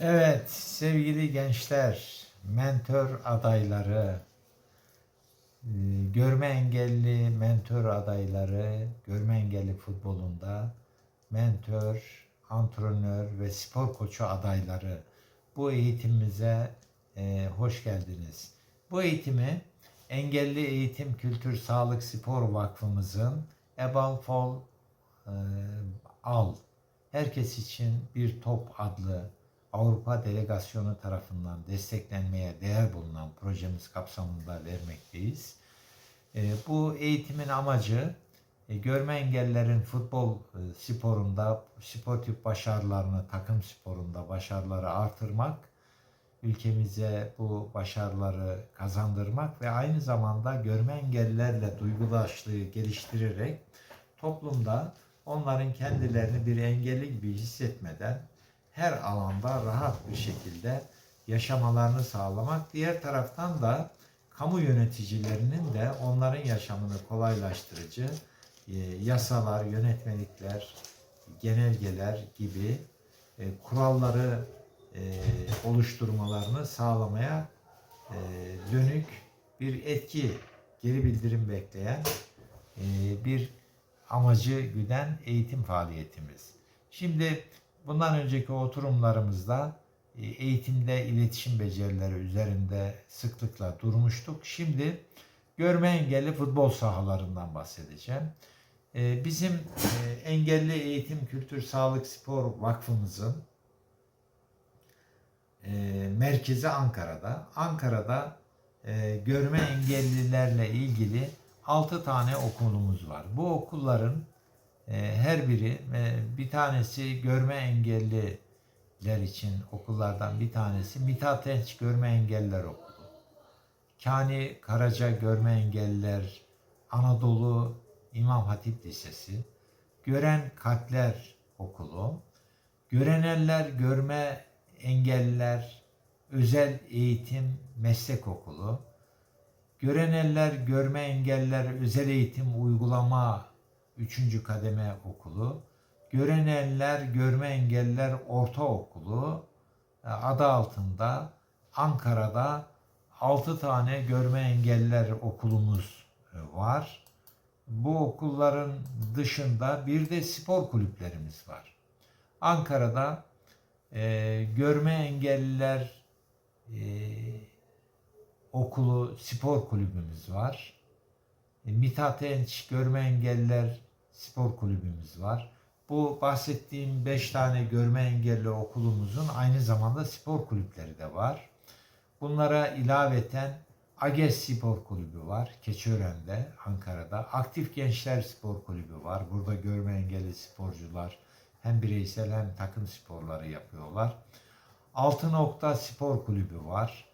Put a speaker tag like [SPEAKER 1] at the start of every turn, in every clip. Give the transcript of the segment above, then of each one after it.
[SPEAKER 1] Evet sevgili gençler, mentor adayları, e, görme engelli mentor adayları, görme engelli futbolunda mentor, antrenör ve spor koçu adayları bu eğitimimize e, hoş geldiniz. Bu eğitimi Engelli Eğitim Kültür Sağlık Spor Vakfımızın Above Fall e, Al Herkes için bir top adlı Avrupa Delegasyonu tarafından desteklenmeye değer bulunan projemiz kapsamında vermekteyiz. E, bu eğitimin amacı e, görme engellilerin futbol e, sporunda sportif başarılarını, takım sporunda başarıları artırmak, ülkemize bu başarıları kazandırmak ve aynı zamanda görme engellilerle duygudaşlığı geliştirerek toplumda onların kendilerini bir engelli gibi hissetmeden her alanda rahat bir şekilde yaşamalarını sağlamak. Diğer taraftan da kamu yöneticilerinin de onların yaşamını kolaylaştırıcı e, yasalar, yönetmelikler, genelgeler gibi e, kuralları e, oluşturmalarını sağlamaya dönük bir etki, geri bildirim bekleyen bir amacı güden eğitim faaliyetimiz. Şimdi bundan önceki oturumlarımızda e, eğitimde iletişim becerileri üzerinde sıklıkla durmuştuk. Şimdi görme engelli futbol sahalarından bahsedeceğim. E, Bizim e, Engelli Eğitim Kültür Sağlık Spor Vakfımızın merkezi Ankara'da. Ankara'da görme engellilerle ilgili 6 tane okulumuz var. Bu okulların her biri e, bir tanesi görme engelliler için okullardan bir tanesi Mithat Enç Görme Engelliler Okulu. Kani Karaca Görme Engelliler Anadolu İmam Hatip Lisesi. Gören Kalpler Okulu. Göreneller Görme Engelliler Özel Eğitim Meslek Okulu. Gören Eller Görme Engeller Özel Eğitim Uygulama 3. Kademe Okulu, Gören Eller Görme Engeller Ortaokulu e, adı altında Ankara'da 6 tane görme engeller okulumuz e, var. Bu okulların dışında bir de spor kulüplerimiz var. Ankara'da e, görme engelliler e, okulu spor kulübümüz var. E, Mithat Enç Görme Engelliler Spor Kulübümüz var. Bu bahsettiğim 5 tane görme engelli okulumuzun aynı zamanda spor kulüpleri de var. Bunlara ilaveten AGES Spor Kulübü var Keçiören'de, Ankara'da. Aktif Gençler Spor Kulübü var. Burada görme engelli sporcular hem bireysel hem takım sporları yapıyorlar. Altı Nokta Spor Kulübü var.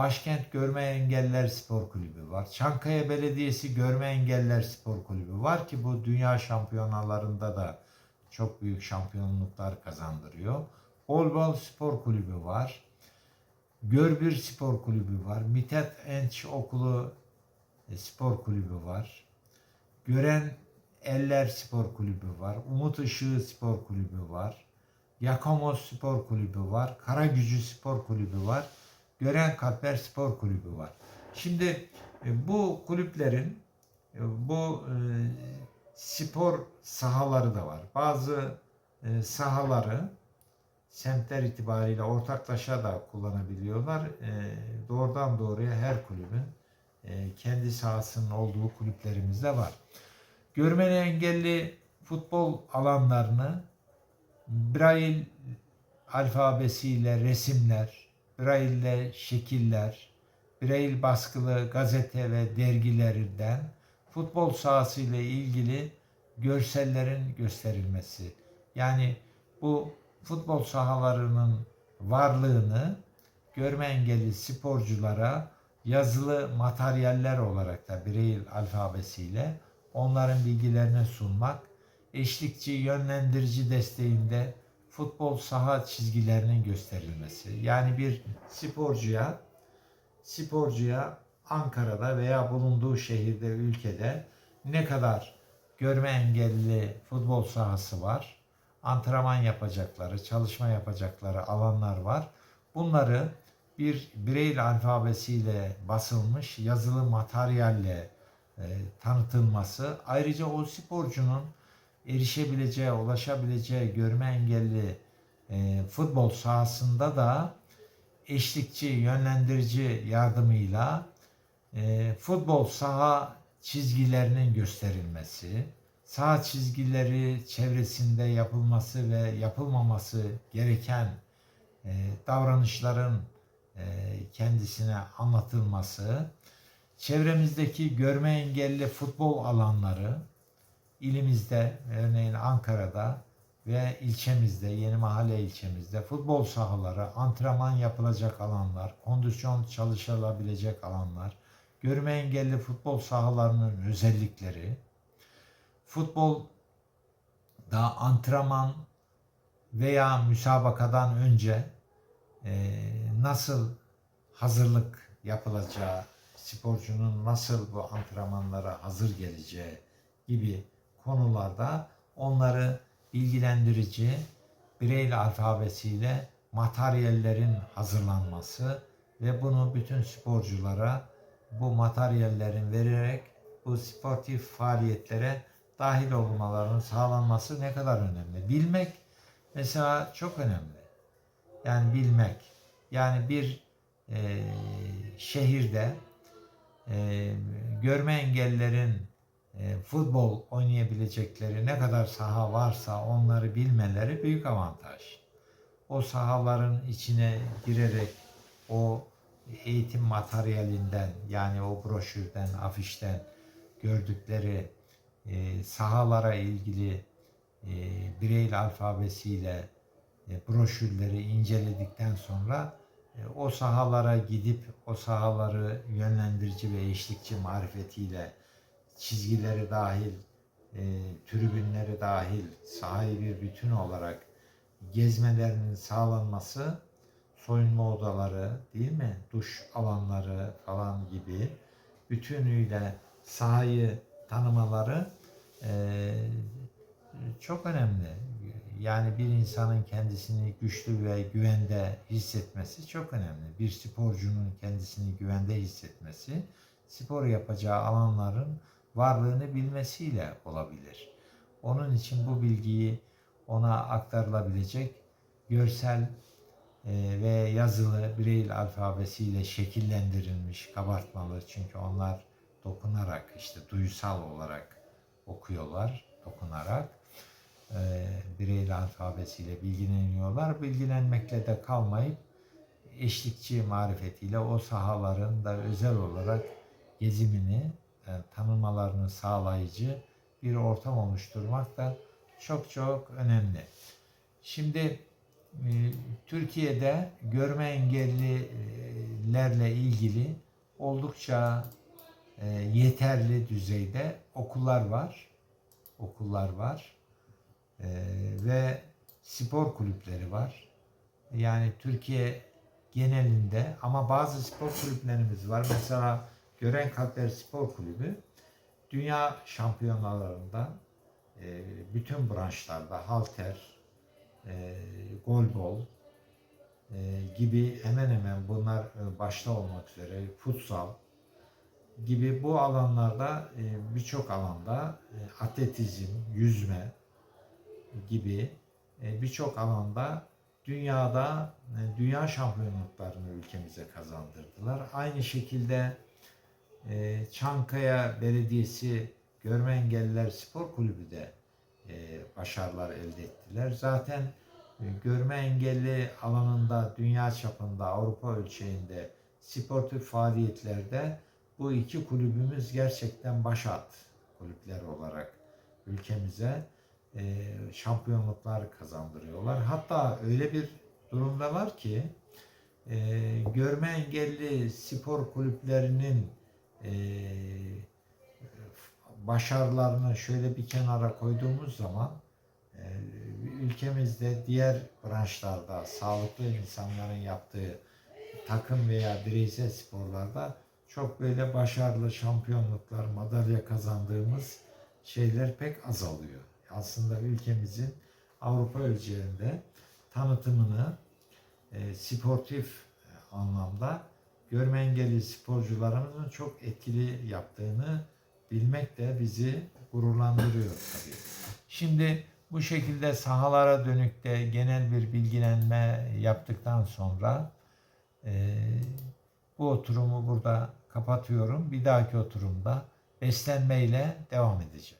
[SPEAKER 1] Başkent Görme Engeller Spor Kulübü var. Çankaya Belediyesi Görme Engeller Spor Kulübü var ki bu dünya şampiyonalarında da çok büyük şampiyonluklar kazandırıyor. Bolbol Spor Kulübü var. Görbür Spor Kulübü var. Mitet Enç Okulu e, Spor Kulübü var. Gören Eller Spor Kulübü var. Umut Işığı Spor Kulübü var. Yakamos Spor Kulübü var. Karagücü Spor Kulübü var. Gören Kalpler Spor Kulübü var. Şimdi e, bu kulüplerin e, bu e, spor sahaları da var. Bazı sahaları semtler itibariyle ortaklaşa da kullanabiliyorlar. Doğrudan doğruya her kulübün kendi sahasının olduğu kulüplerimiz de var. Görmeni engelli futbol alanlarını Braille alfabesiyle resimler, Braille şekiller, Braille baskılı gazete ve dergilerinden futbol sahası ile ilgili görsellerin gösterilmesi. Yani bu futbol sahalarının varlığını görme engelli sporculara yazılı materyaller olarak da Braille alfabesiyle onların bilgilerini sunmak, eşlikçi, yönlendirici desteğinde futbol saha çizgilerinin gösterilmesi. Yani bir sporcuya sporcuya Ankara'da veya bulunduğu şehirde, ülkede ne kadar görme engelli futbol sahası var. antrenman yapacakları, çalışma yapacakları alanlar var. Bunları bir Braille alfabesiyle basılmış yazılı materyalle e, tanıtılması, ayrıca o sporcunun erişebileceği, ulaşabileceği görme engelli e, futbol sahasında da eşlikçi, yönlendirici yardımıyla e, futbol saha çizgilerinin gösterilmesi, saha çizgileri çevresinde yapılması ve yapılmaması gereken e, davranışların e, kendisine anlatılması, çevremizdeki görme engelli futbol alanları ilimizde örneğin Ankara'da ve ilçemizde, Yeni Mahalle ilçemizde futbol sahaları, antrenman yapılacak alanlar, kondisyon çalışılabilecek alanlar, görme engelli futbol sahalarının özellikleri, futbol da antrenman veya müsabakadan önce e, nasıl hazırlık yapılacağı, sporcunun nasıl bu antrenmanlara hazır geleceği gibi konularda onları bilgilendirici Braille alfabesiyle materyallerin hazırlanması ve bunu bütün sporculara bu materyallerin vererek bu sportif faaliyetlere dahil olmalarının sağlanması ne kadar önemli. Bilmek mesela çok önemli. Yani bilmek. Yani bir e, şehirde e, görme engellerin futbol oynayabilecekleri ne kadar saha varsa onları bilmeleri büyük avantaj. O sahaların içine girerek o eğitim materyalinden yani o broşürden, afişten gördükleri e, sahalara ilgili e, Braille alfabesiyle e, broşürleri inceledikten sonra e, o sahalara gidip o sahaları yönlendirici ve eşlikçi marifetiyle çizgileri dahil, e, tribünleri dahil sahayı bir bütün olarak gezmelerinin sağlanması soyunma odaları değil mi? Duş alanları falan gibi bütünüyle sahayı tanımaları e, çok önemli. Yani bir insanın kendisini güçlü ve güvende hissetmesi çok önemli. Bir sporcunun kendisini güvende hissetmesi spor yapacağı alanların varlığını bilmesiyle olabilir. Onun için bu bilgiyi ona aktarılabilecek görsel e, ve yazılı Braille alfabesiyle şekillendirilmiş kabartmalı çünkü onlar dokunarak işte duysal olarak okuyorlar dokunarak e, Braille alfabesiyle bilgileniyorlar. Bilgilenmekle de kalmayıp eşlikçi marifetiyle o sahaların da özel olarak gezimini e, sağlayıcı bir ortam oluşturmak da çok çok önemli. Şimdi e, Türkiye'de görme engellilerle ilgili oldukça e, yeterli düzeyde okullar var. Okullar var. Ve spor kulüpleri var. Yani Türkiye genelinde ama bazı spor kulüplerimiz var. Mesela Gören Kalpler Spor Kulübü dünya şampiyonalarında e, bütün branşlarda halter, e, golbol e, gibi hemen hemen bunlar e, başta olmak üzere futsal gibi bu alanlarda e, birçok alanda e, atletizm, yüzme gibi e, birçok alanda dünyada e, dünya şampiyonluklarını ülkemize kazandırdılar. Aynı şekilde e, Çankaya Belediyesi Görme Engelliler Spor Kulübü de e, başarılar elde ettiler. Zaten e, görme engelli alanında dünya çapında Avrupa ölçeğinde sportif faaliyetlerde bu iki kulübümüz gerçekten başat kulüpler olarak ülkemize e, şampiyonluklar kazandırıyorlar. Hatta öyle bir durumda var ki görme engelli spor kulüplerinin e, başarılarını şöyle bir kenara koyduğumuz zaman e, ülkemizde diğer branşlarda sağlıklı insanların yaptığı takım veya bireysel sporlarda çok böyle başarılı şampiyonluklar, madalya kazandığımız şeyler pek azalıyor. Aslında ülkemizin Avrupa ölçeğinde tanıtımını e, sportif anlamda görme engelli sporcularımızın çok etkili yaptığını bilmek de bizi gururlandırıyor tabii. Şimdi bu şekilde sahalara dönük de genel bir bilgilenme yaptıktan sonra e, bu oturumu burada kapatıyorum. Bir dahaki oturumda beslenmeyle devam edeceğim.